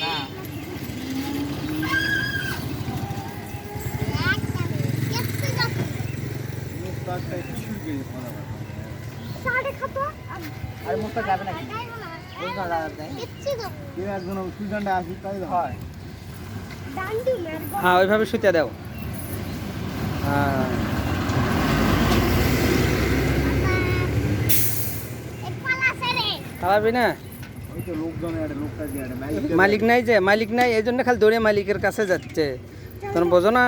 না আর মুখটা যাবে নাকি হয় হ্যাঁ ওইভাবে শুতে দাও। হ্যাঁ। খাওয়াবি না? মালিক নাই যে মালিক নাই এই জন্য খালি দৌড়ে মালিকের কাছে যাচ্ছে। তোর বোঝো না?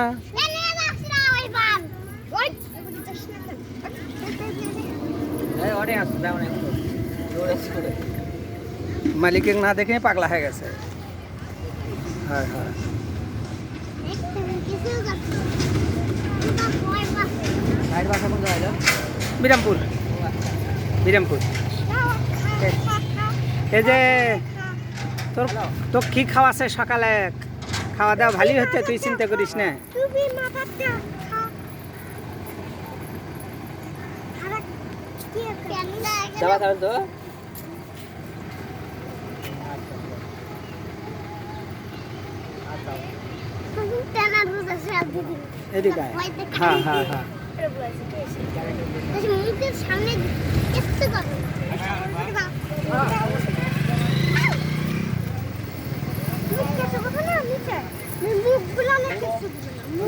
এই অনেক আসছে যাও না দৌড়ে মালিকের না দেখে পাগলা হয়ে গেছে। হ্যাঁ হ্যাঁ। সাইড বাসা বিরামপুর। বিরামপুর। এই যে তোর তো কি খাওয়াছে সকালে? খাওয়া দাওয়া ভালোই হচ্ছে তুই চিন্তা করিস না। তো। এদিকে হ্যাঁ হ্যাঁ হ্যাঁ।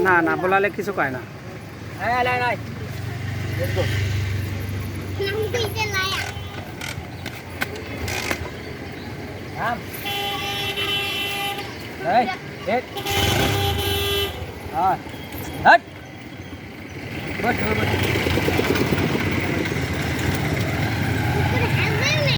না না, বলালে কিছু কয় না। হ্যাঁ লাই লাই। দেখো নাম দিতে লায়া থাম এই। এক হ্যাঁ হট বস বস।